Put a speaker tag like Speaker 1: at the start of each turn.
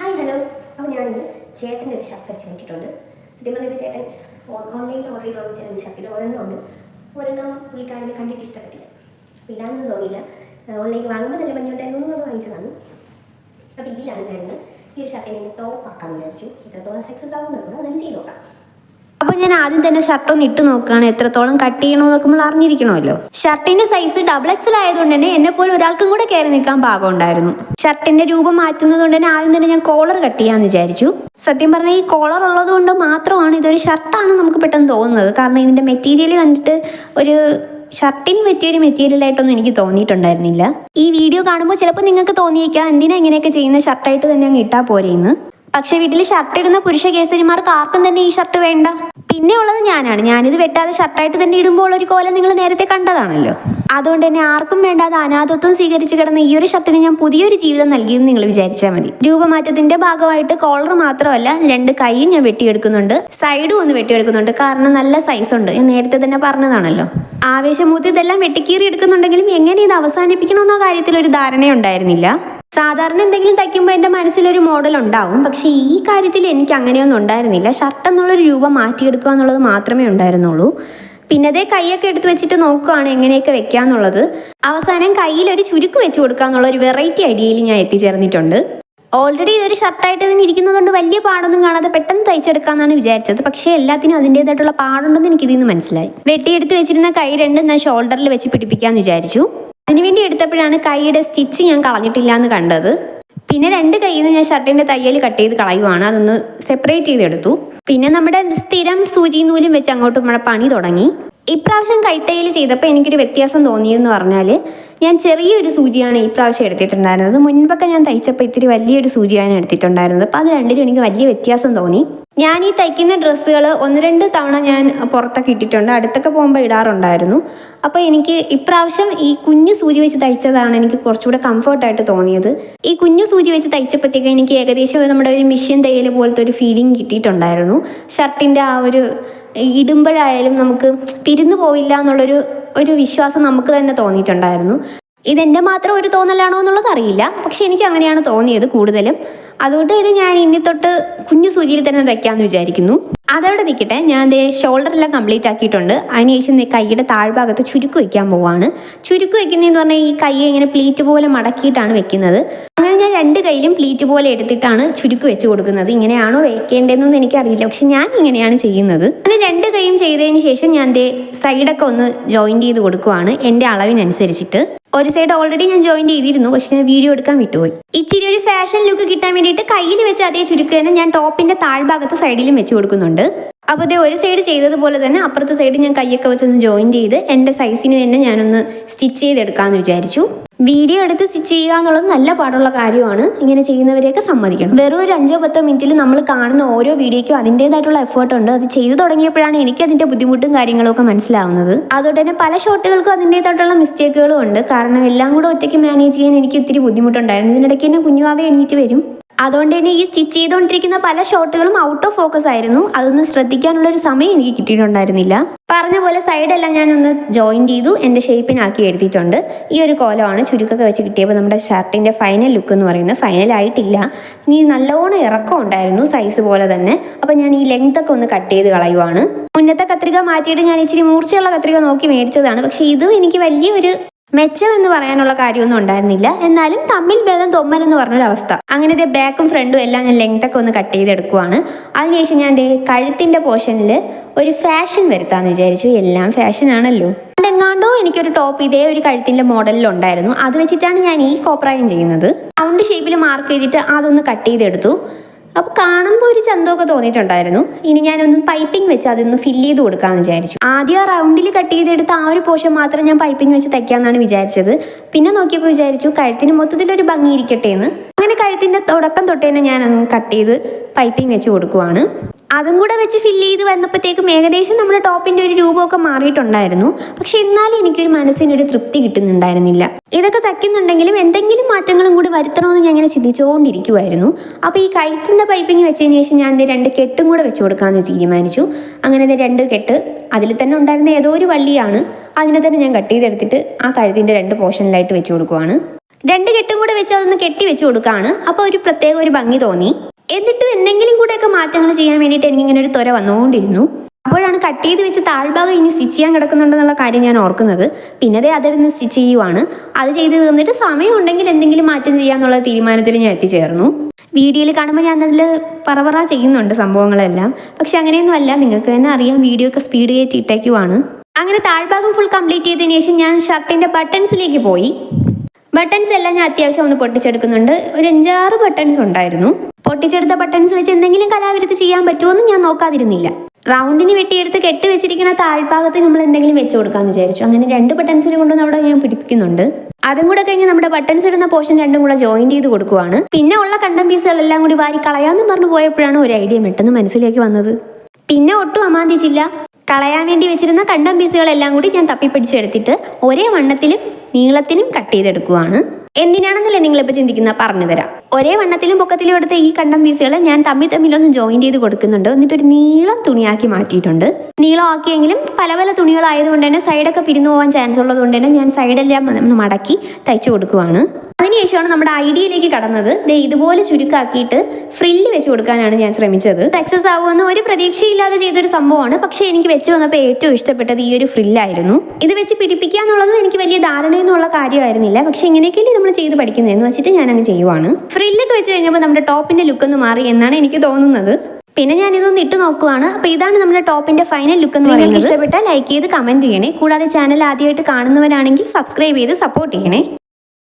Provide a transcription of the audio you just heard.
Speaker 1: Hi hello അപ്പോൾ ഞാനിന്ന് ചേട്ടന്റെ ഒരു ഷർട്ട് അടിച്ച് നോക്കിയിട്ടുണ്ട് സത്യം പറഞ്ഞത് ചേട്ടൻ ഓൺലൈനിൽ ഓർഡർ ചെയ്ത് വാങ്ങിച്ച ഒരു ഷർട്ടിൽ ഒരെണ്ണം ഉണ്ട്. ഒരെണ്ണം പുള്ളിക്കാരനെ കണ്ടിട്ട് ഇഷ്ടപ്പെട്ടില്ല. അപ്പോൾ ഇടാനൊന്നും തോന്നിയില്ല. ഓൺലൈനിൽ വാങ്ങുമ്പോൾ നല്ല ഭംഗിയുണ്ടായിരുന്നു എന്ന് വാങ്ങിച്ചതാണ്. അപ്പോൾ ഇതിലാണ് ഞാൻ ഈ ഒരു ഷർട്ടിനെ ടോപ്പ് ആക്കാമെന്ന് വിചാരിച്ചു. ഇത്രത്തോളം സക്സസ് ആവും നമ്മൾ അതെല്ലാം ചെയ്ത് നോക്കാം.
Speaker 2: അപ്പോൾ ഞാൻ ആദ്യം തന്നെ ഷർട്ട് ഒന്ന് ഇട്ട് നോക്കുകയാണ്. എത്രത്തോളം കട്ട് ചെയ്യണമെന്നൊക്കെ നമ്മൾ അറിഞ്ഞിരിക്കണമല്ലോ. ഷർട്ടിന്റെ സൈസ് ഡബിൾ എക്സൽ ആയതുകൊണ്ട് തന്നെ എന്നെ പോലെ ഒരാൾക്കും കൂടെ കയറി നിൽക്കാൻ പാകം ഉണ്ടായിരുന്നു ഷർട്ടിന്റെ രൂപം മാറ്റുന്നത് കൊണ്ട് തന്നെ ആദ്യം തന്നെ ഞാൻ കോളർ കട്ട് ചെയ്യാന്ന് വിചാരിച്ചു. സത്യം പറഞ്ഞാൽ ഈ കോളർ ഉള്ളത് കൊണ്ട് മാത്രമാണ് ഇതൊരു ഷർട്ടാണ് നമുക്ക് പെട്ടെന്ന് തോന്നുന്നത്. കാരണം ഇതിന്റെ മെറ്റീരിയൽ കണ്ടിട്ട് ഒരു ഷർട്ടിന് പറ്റിയ ഒരു മെറ്റീരിയൽ ആയിട്ടൊന്നും എനിക്ക് തോന്നിയിട്ടുണ്ടായിരുന്നില്ല. ഈ വീഡിയോ കാണുമ്പോൾ ചിലപ്പോൾ നിങ്ങൾക്ക് തോന്നിയേക്കാം എന്തിനാ ഇങ്ങനെയൊക്കെ ചെയ്യുന്ന ഷർട്ടായിട്ട് തന്നെ അങ്ങ് ഇട്ടാ പോരെയെന്ന് പക്ഷെ വീട്ടിൽ ഷർട്ട് ഇടുന്ന പുരുഷ കേസരിമാർക്ക് ആർക്കും തന്നെ ഈ ഷർട്ട് വേണ്ട. പിന്നെ ഉള്ളത് ഞാനാണ്. ഞാനിത് വെട്ടാതെ ഷർട്ടായിട്ട് തന്നെ ഇടുമ്പോൾ ഒരു കോലം നിങ്ങൾ നേരത്തെ കണ്ടതാണല്ലോ. അതുകൊണ്ട് തന്നെ ആർക്കും വേണ്ടാതെ അനാഥത്വം സ്വീകരിച്ച് കിടന്ന ഈ ഒരു ഷർട്ടിന് ഞാൻ പുതിയൊരു ജീവിതം നൽകിയെന്ന് നിങ്ങൾ വിചാരിച്ചാൽ മതി. രൂപമാറ്റത്തിന്റെ ഭാഗമായിട്ട് കോളർ മാത്രമല്ല രണ്ട് കൈയും ഞാൻ വെട്ടിയെടുക്കുന്നുണ്ട്. സൈഡും ഒന്ന് വെട്ടിയെടുക്കുന്നുണ്ട്. കാരണം നല്ല സൈസ് ഉണ്ട്. ഞാൻ നേരത്തെ തന്നെ പറഞ്ഞതാണല്ലോ. ആവേശമൂത്ത് ഇതെല്ലാം വെട്ടിക്കീറി എടുക്കുന്നുണ്ടെങ്കിലും എങ്ങനെ ഇത് അവസാനിപ്പിക്കണമെന്ന കാര്യത്തിൽ ഒരു ധാരണയുണ്ടായിരുന്നില്ല. സാധാരണ എന്തെങ്കിലും തയ്ക്കുമ്പോൾ എന്റെ മനസ്സിലൊരു മോഡൽ ഉണ്ടാവും. പക്ഷേ ഈ കാര്യത്തിൽ എനിക്ക് അങ്ങനെയൊന്നും ഉണ്ടായിരുന്നില്ല. ഷർട്ട് എന്നുള്ളൊരു രൂപം മാറ്റിയെടുക്കുക എന്നുള്ളത് മാത്രമേ ഉണ്ടായിരുന്നുള്ളൂ. പിന്നെ അതേ കൈയൊക്കെ എടുത്ത് വെച്ചിട്ട് നോക്കുകയാണ് എങ്ങനെയൊക്കെ വെക്കാന്നുള്ളത്. അവസാനം കയ്യിൽ ഒരു ചുരുക്ക് വെച്ച് കൊടുക്കുക എന്നുള്ള ഒരു വെറൈറ്റി ഐഡിയയിൽ ഞാൻ എത്തിച്ചേർന്നിട്ടുണ്ട്. ഓൾറെഡി ഇതൊരു ഷർട്ടായിട്ട് തന്നെ ഇരിക്കുന്നതുകൊണ്ട് വലിയ പാടൊന്നും കാണാതെ പെട്ടെന്ന് തയ്ച്ചെടുക്കാമെന്നാണ് വിചാരിച്ചത്. പക്ഷേ എല്ലാത്തിനും അതിന്റെതായിട്ടുള്ള പാടുണ്ടെന്ന് എനിക്ക് ഇതിൽ നിന്ന് മനസ്സിലായി. വെട്ടിയെടുത്ത് വെച്ചിരുന്ന കൈ രണ്ടും ഞാൻ ഷോൾഡറിൽ വെച്ച് പിടിപ്പിക്കാമെന്ന് വിചാരിച്ചു. അതിനുവേണ്ടി എടുത്തപ്പോഴാണ് കൈയുടെ സ്റ്റിച്ച് ഞാൻ കളഞ്ഞിട്ടില്ല എന്ന് കണ്ടത്. പിന്നെ രണ്ട് കയ്യിൽ നിന്ന് ഞാൻ ഷർട്ടിന്റെ തയ്യൽ കട്ട് ചെയ്ത് കളയുവാണ്. അതൊന്ന് സെപ്പറേറ്റ് ചെയ്തെടുത്തു. പിന്നെ നമ്മുടെ സ്ഥിരം സൂചി നൂലും വെച്ച് അങ്ങോട്ട് നമ്മുടെ പണി തുടങ്ങി. ഇപ്രാവശ്യം കൈത്തയ്യൽ ചെയ്തപ്പോൾ എനിക്കൊരു വ്യത്യാസം തോന്നിയെന്ന് പറഞ്ഞാൽ ഞാൻ ചെറിയൊരു സൂചിയാണ് ഈ പ്രാവശ്യം എടുത്തിട്ടുണ്ടായിരുന്നത്. മുൻപൊക്കെ ഞാൻ തയ്ച്ചപ്പോൾ ഇത്തിരി വലിയൊരു സൂചിയാണ് എടുത്തിട്ടുണ്ടായിരുന്നത്. അപ്പോൾ അത് രണ്ടിലും എനിക്ക് വലിയ വ്യത്യാസം തോന്നി. ഞാൻ ഈ തയ്ക്കുന്ന ഡ്രസ്സുകൾ ഒന്ന് രണ്ട് തവണ ഞാൻ പുറത്തൊക്കെ ഇട്ടിട്ടുണ്ട്. അടുത്തൊക്കെ പോകുമ്പോൾ ഇടാറുണ്ടായിരുന്നു. അപ്പോൾ എനിക്ക് ഇപ്രാവശ്യം ഈ കുഞ്ഞു സൂചി വെച്ച് തയ്ച്ചതാണ് എനിക്ക് കുറച്ചുകൂടെ കംഫർട്ടായിട്ട് തോന്നിയത്. ഈ കുഞ്ഞു സൂചി വെച്ച് തയ്ച്ചപ്പോഴത്തേക്ക് എനിക്ക് ഏകദേശം നമ്മുടെ ഒരു മിഷ്യൻ തയ്യൽ പോലത്തെ ഒരു ഫീലിംഗ് കിട്ടിയിട്ടുണ്ടായിരുന്നു. ഷർട്ടിന്റെ ആ ഒരു ഇടുമ്പോഴായാലും നമുക്ക് പിരിന്നു പോവില്ല എന്നുള്ളൊരു ഒരു വിശ്വാസം നമുക്ക് തന്നെ തോന്നിയിട്ടുണ്ടായിരുന്നു. ഇതെന്റെ മാത്രം ഒരു തോന്നലാണോ എന്നുള്ളത് അറിയില്ല. പക്ഷെ എനിക്ക് അങ്ങനെയാണ് തോന്നിയത് കൂടുതലും. അതുകൊണ്ട് തന്നെ ഞാൻ ഇനി തൊട്ട് കുഞ്ഞു സൂചിയിൽ തന്നെ തയ്ക്കാമെന്ന് വിചാരിക്കുന്നു. അതവിടെ നിൽക്കട്ടെ ഞാൻ ദേ ഷോൾഡറെല്ലാം കംപ്ലീറ്റ് ആക്കിയിട്ടുണ്ട്. അതിനുശേഷം കൈയുടെ താഴ്ഭാഗത്ത് ചുരുക്ക് വയ്ക്കാൻ പോവാണ്. ചുരുക്ക് വെക്കുന്നതെന്ന് പറഞ്ഞാൽ ഈ കൈ ഇങ്ങനെ പ്ലീറ്റ് പോലെ മടക്കിയിട്ടാണ് വെക്കുന്നത്. രണ്ട് കയ്യിലും പ്ലീറ്റ് പോലെ എടുത്തിട്ടാണ് ചുരുക്ക് വെച്ച് കൊടുക്കുന്നത്. ഇങ്ങനെയാണോ വയ്ക്കേണ്ടതെന്നൊന്നും എനിക്കറിയില്ല. പക്ഷെ ഞാൻ ഇങ്ങനെയാണ് ചെയ്യുന്നത്. അങ്ങനെ രണ്ട് കൈയും ചെയ്തതിന് ശേഷം ഞാൻ ദേ സൈഡൊക്കെ ഒന്ന് ജോയിൻ ചെയ്ത് കൊടുക്കുവാണ് എന്റെ അളവിനനുസരിച്ചിട്ട്. ഒരു സൈഡ് ഓൾറെഡി ഞാൻ ജോയിൻ ചെയ്തിരുന്നു പക്ഷെ ഞാൻ വീഡിയോ എടുക്കാൻ വിട്ടുപോയി. ഇച്ചിരി ഒരു ഫാഷൻ ലുക്ക് കിട്ടാൻ വേണ്ടിയിട്ട് കയ്യിൽ വെച്ച് അതേ ചുരുക്ക് തന്നെ ഞാൻ ടോപ്പിന്റെ താഴ്ഭാഗത്ത് സൈഡിലും വെച്ച് കൊടുക്കുന്നുണ്ട്. അപ്പോൾ ഇതേ ഒരു സൈഡ് ചെയ്തതുപോലെ തന്നെ അപ്പുറത്തെ സൈഡ് ഞാൻ കൈയൊക്കെ വെച്ചൊന്ന് ജോയിൻ ചെയ്ത് എന്റെ സൈസിന് തന്നെ ഞാനൊന്ന് സ്റ്റിച്ച് ചെയ്തെടുക്കാമെന്ന് വിചാരിച്ചു. വീഡിയോ എടുത്ത് സ്റ്റിച്ച് ചെയ്യുക എന്നുള്ളത് നല്ല പാടുള്ള കാര്യമാണ്. ഇങ്ങനെ ചെയ്യുന്നവരെയൊക്കെ സമ്മതിക്കണം. വെറും ഒരു അഞ്ചോ പത്തോ മിനിറ്റിൽ നമ്മൾ കാണുന്ന ഓരോ വീഡിയോയ്ക്കും അതിന്റെതായിട്ടുള്ള എഫേർട്ട് ഉണ്ട്. അത് ചെയ്തു തുടങ്ങിയപ്പോഴാണ് എനിക്ക് അതിന്റെ ബുദ്ധിമുട്ടും കാര്യങ്ങളൊക്കെ മനസ്സിലാവുന്നത്. അതുകൊണ്ട് തന്നെ പല ഷോട്ടുകൾക്കും അതിന്റെതായിട്ടുള്ള മിസ്റ്റേക്കുകളും ഉണ്ട്. കാരണം എല്ലാം കൂടെ ഒറ്റയ്ക്ക് മാനേജ് ചെയ്യാൻ എനിക്ക് ഇത്തിരി ബുദ്ധിമുട്ടുണ്ടായിരുന്നു. ഇതിനിടയ്ക്ക് തന്നെ കുഞ്ഞുവാവെ എണീറ്റ് വരും. അതുകൊണ്ട് തന്നെ ഈ സ്റ്റിച്ച് ചെയ്തുകൊണ്ടിരിക്കുന്ന പല ഷോട്ടുകളും ഔട്ട് ഓഫ് ഫോക്കസ് ആയിരുന്നു. അതൊന്നും ശ്രദ്ധിക്കാനുള്ള ഒരു സമയം എനിക്ക് കിട്ടിയിട്ടുണ്ടായിരുന്നില്ല. പറഞ്ഞ പോലെ സൈഡെല്ലാം ഞാനൊന്ന് ജോയിൻ ചെയ്തു എന്റെ ഷേപ്പിനാക്കി എഴുതിയിട്ടുണ്ട് ഈ ഒരു കോലമാണ് ചുരുക്കൊക്കെ വെച്ച് കിട്ടിയപ്പോൾ നമ്മുടെ ഷർട്ടിന്റെ ഫൈനൽ ലുക്ക് എന്ന് പറയുന്നത്. ഫൈനൽ ആയിട്ടില്ല. ഇനി നല്ലോണം ഇറക്കം ഉണ്ടായിരുന്നു സൈസ് പോലെ തന്നെ. അപ്പോൾ ഞാൻ ഈ ലെങ്ത് ഒക്കെ ഒന്ന് കട്ട് ചെയ്ത് കളയുവാണ്. മുന്നത്തെ കത്രിക മാറ്റിയിട്ട് ഞാൻ ഇച്ചിരി മൂർച്ചയുള്ള കത്രിക നോക്കി മേടിച്ചതാണ്. പക്ഷേ ഇതും എനിക്ക് വലിയൊരു മെച്ചം എന്ന് പറയാനുള്ള കാര്യമൊന്നും ഉണ്ടായിരുന്നില്ല. എന്നാലും തമ്മിൽ ഭേദം തൊമ്മൻ എന്ന് പറഞ്ഞൊരവസ്ഥ. അങ്ങനെ ദേ ബാക്കും ഫ്രണ്ടും എല്ലാം ഞാൻ ലെങ്ത് ഒക്കെ ഒന്ന് കട്ട് ചെയ്തെടുക്കുവാണ്. അതിനുശേഷം ഞാൻ ദേ കഴുത്തിന്റെ പോർഷനിൽ ഒരു ഫാഷൻ വരുത്താന്ന് വിചാരിച്ചു. എല്ലാം ഫാഷൻ ആണല്ലോ. എങ്ങാണ്ടോ എനിക്കൊരു ടോപ്പ് ഇതേ ഒരു കഴുത്തിന്റെ മോഡലിൽ ഉണ്ടായിരുന്നു. അത് വെച്ചിട്ടാണ് ഞാൻ ഈ കോപ്രായം ചെയ്യുന്നത്. റൗണ്ട് ഷേപ്പിൽ മാർക്ക് ചെയ്തിട്ട് അതൊന്ന് കട്ട് ചെയ്തെടുത്തു. അപ്പോൾ കാണുമ്പോൾ ഒരു ചന്തമൊക്കെ തോന്നിയിട്ടുണ്ടായിരുന്നു. ഇനി ഞാനൊന്ന് പൈപ്പിംഗ് വെച്ച് അതൊന്ന് ഫില്ല് ചെയ്ത് കൊടുക്കാമെന്ന് വിചാരിച്ചു. ആദ്യം ആ റൗണ്ടിൽ കട്ട് ചെയ്തെടുത്ത ആ ഒരു പോഷൻ മാത്രം ഞാൻ പൈപ്പിംഗ് വെച്ച് തയ്ക്കാമെന്നാണ് വിചാരിച്ചത്. പിന്നെ നോക്കിയപ്പോൾ വിചാരിച്ചു കഴുത്തിന് മൊത്തത്തിലൊരു ഭംഗി ഇരിക്കട്ടെ എന്ന് അങ്ങനെ കഴുത്തിന്റെ തുടക്കം തൊട്ട് തന്നെ ഞാൻ കട്ട് ചെയ്ത് പൈപ്പിംഗ് വെച്ച് കൊടുക്കുവാണ്. അതും കൂടെ വെച്ച് ഫില്ല് ചെയ്ത് വന്നപ്പോഴത്തേക്കും ഏകദേശം നമ്മുടെ ടോപ്പിന്റെ ഒരു രൂപമൊക്കെ മാറിയിട്ടുണ്ടായിരുന്നു. പക്ഷെ എന്നാലും എനിക്കൊരു മനസ്സിനൊരു തൃപ്തി കിട്ടുന്നുണ്ടായിരുന്നില്ല. ഇതൊക്കെ തയ്ക്കുന്നുണ്ടെങ്കിലും എന്തെങ്കിലും മാറ്റങ്ങളും കൂടി വരുത്തണമെന്ന് ഞാൻ ഇങ്ങനെ ചിന്തിച്ചുകൊണ്ടിരിക്കുമായിരുന്നു അപ്പോൾ ഈ കൈത്തിന്റെ പൈപ്പിംഗ് വെച്ചതിന് ശേഷം ഞാൻ രണ്ട് കെട്ടും കൂടെ വെച്ച് കൊടുക്കാമെന്ന് തീരുമാനിച്ചു. അങ്ങനെ രണ്ട് കെട്ട് അതിൽ തന്നെ ഉണ്ടായിരുന്ന ഏതോ ഒരു വള്ളിയാണ് അതിനെ തന്നെ ഞാൻ കട്ട് ചെയ്തെടുത്തിട്ട് ആ കഴുത്തിന്റെ രണ്ട് പോർഷനിലായിട്ട് വെച്ച് കൊടുക്കുവാണ്. രണ്ട് കെട്ടും കൂടെ വെച്ച് അതൊന്ന് കെട്ടി വെച്ച് കൊടുക്കുകയാണ് അപ്പോൾ ഒരു പ്രത്യേക ഒരു ഭംഗി തോന്നി. എന്നിട്ടും എന്തെങ്കിലും കൂടെയൊക്കെ മാറ്റങ്ങൾ ചെയ്യാൻ വേണ്ടിയിട്ട് എനിക്ക് ഇങ്ങനെ ഒരു തൊര വന്നുകൊണ്ടിരുന്നു. അപ്പോഴാണ് കട്ട് ചെയ്ത് വെച്ച് താഴ്ഭാഗം ഇനി സ്റ്റിച്ച് ചെയ്യാൻ കിടക്കുന്നുണ്ടെന്നുള്ള കാര്യം ഞാൻ ഓർക്കുന്നത്. പിന്നെ അതേ അതിരുന്ന് സ്റ്റിച്ച് ചെയ്യുവാണ്. അത് ചെയ്ത് തീർന്നിട്ട് സമയം ഉണ്ടെങ്കിൽ എന്തെങ്കിലും മാറ്റം ചെയ്യാന്നുള്ള തീരുമാനത്തിൽ ഞാൻ എത്തിച്ചേർന്നു. വീഡിയോയിൽ കാണുമ്പോൾ ഞാൻ അതിൽ പറവറ ചെയ്യുന്നുണ്ട് സംഭവങ്ങളെല്ലാം. പക്ഷെ അങ്ങനെയൊന്നും അല്ല നിങ്ങൾക്ക് തന്നെ അറിയാം വീഡിയോ ഒക്കെ സ്പീഡ് കയറ്റി ഇട്ടേക്കുവാണ്. അങ്ങനെ താഴ്ഭാഗം ഫുൾ കംപ്ലീറ്റ് ചെയ്തതിന് ശേഷം ഞാൻ ഷർട്ടിന്റെ ബട്ടൺസിലേക്ക് പോയി. ബട്ടൺസ് എല്ലാം ഞാൻ അത്യാവശ്യം ഒന്ന് പൊട്ടിച്ചെടുക്കുന്നുണ്ട്. ഒരു അഞ്ചാറ് ബട്ടൺസ് ഉണ്ടായിരുന്നു. പൊട്ടിച്ചെടുത്ത ബട്ടൺസ് വെച്ച് എന്തെങ്കിലും കലാവിരുത്ത് ചെയ്യാൻ പറ്റുമോ ഞാൻ നോക്കാതിരുന്നില്ല. റൗണ്ടിന് വെട്ടിയെടുത്ത് കെട്ടി വെച്ചിരിക്കുന്ന താഴ്ഭാഗത്ത് നമ്മൾ എന്തെങ്കിലും വെച്ച് കൊടുക്കാമെന്ന് വിചാരിച്ചു. അങ്ങനെ രണ്ട് ബട്ടൺസിനെ കൊണ്ടുവന്ന് അവിടെ ഞാൻ പിടിപ്പിക്കുന്നുണ്ട്. അതും കൂടെ കഴിഞ്ഞ് നമ്മുടെ ബട്ടൺസ് ഇടുന്ന പോർഷൻ രണ്ടും കൂടെ ജോയിൻ ചെയ്ത് കൊടുക്കുവാണ്. പിന്നെ ഉള്ള കണ്ടം പീസുകളെല്ലാം കൂടി വാരി കളയാമെന്നും പറഞ്ഞു പോയപ്പോഴാണ് ഒരു ഐഡിയ പെട്ടെന്ന് മനസ്സിലേക്ക് വന്നത്. പിന്നെ ഒട്ടും അമാന്തിച്ചില്ല. കളയാൻ വേണ്ടി വെച്ചിരുന്ന കണ്ടം പീസുകളെല്ലാം കൂടി ഞാൻ തപ്പിപ്പിടിച്ചെടുത്തിട്ട് ഒരേ വണ്ണത്തിലും നീളത്തിലും കട്ട് ചെയ്തെടുക്കുവാണ്. എന്തിനാണെന്നല്ലേ നിങ്ങളിപ്പോൾ ചിന്തിക്കുന്ന? പറഞ്ഞു തരാം ഒരേ വണ്ണത്തിലും പൊക്കത്തിലും എടുത്ത ഈ കണ്ടം പീസുകൾ ഞാൻ തമ്മിൽ തമ്മിലൊന്ന് ജോയിൻ ചെയ്ത് കൊടുക്കുന്നുണ്ട്. എന്നിട്ടൊരു നീളം തുണിയാക്കി മാറ്റിയിട്ടുണ്ട്. നീളം ആക്കിയെങ്കിലും പല പല തുണികളായതുകൊണ്ട് തന്നെ സൈഡൊക്കെ പിരിഞ്ഞു പോകാൻ ചാൻസ് ഉള്ളതുകൊണ്ട് തന്നെ ഞാൻ സൈഡെല്ലാം മടക്കി തയ്ച്ചു കൊടുക്കുവാണ്. അതിനുശേഷമാണ് നമ്മുടെ ഐഡിയയിലേക്ക് കടന്നത്. ദേ ഇതുപോലെ ചുരുക്കാക്കിയിട്ട് ഫ്രില്ല് വെച്ച് കൊടുക്കാനാണ് ഞാൻ ശ്രമിച്ചത്. സക്സസ് ആവുമെന്ന് ഒരു പ്രതീക്ഷയില്ലാതെ ചെയ്തൊരു സംഭവമാണ്. പക്ഷേ എനിക്ക് വെച്ച് വന്നപ്പോൾ ഏറ്റവും ഇഷ്ടപ്പെട്ടത് ഈ ഒരു ഫ്രില്ലായിരുന്നു ഇത് വെച്ച് പിടിപ്പിക്കുക എന്നുള്ളതും എനിക്ക് വലിയ ധാരണയൊന്നുള്ള കാര്യമായിരുന്നില്ല. പക്ഷേ ഇങ്ങനെയൊക്കെയല്ലേ നമ്മൾ ചെയ്ത് പഠിക്കുന്നതെന്ന് വെച്ചിട്ട് ഞാൻ ചെയ്യുവാണ്. ഫ്രില്ലൊക്കെ വെച്ച് കഴിഞ്ഞപ്പോൾ നമ്മുടെ ടോപ്പിന്റെ ലുക്കൊന്ന് മാറി എന്നാണ് എനിക്ക് തോന്നുന്നത്. പിന്നെ ഞാൻ ഇതൊന്ന് ഇട്ട് നോക്കുവാണ്. അപ്പോൾ ഇതാണ് നമ്മുടെ ടോപ്പിന്റെ ഫൈനൽ ലുക്ക് എന്ന് പറയുന്നത്. ഇഷ്ടപ്പെട്ടാൽ ലൈക്ക് ചെയ്ത് കമന്റ് ചെയ്യണേ. കൂടാതെ ചാനൽ ആദ്യമായിട്ട് കാണുന്നവരാണെങ്കിൽ സബ്സ്ക്രൈബ് ചെയ്ത് സപ്പോർട്ട് ചെയ്യണേ.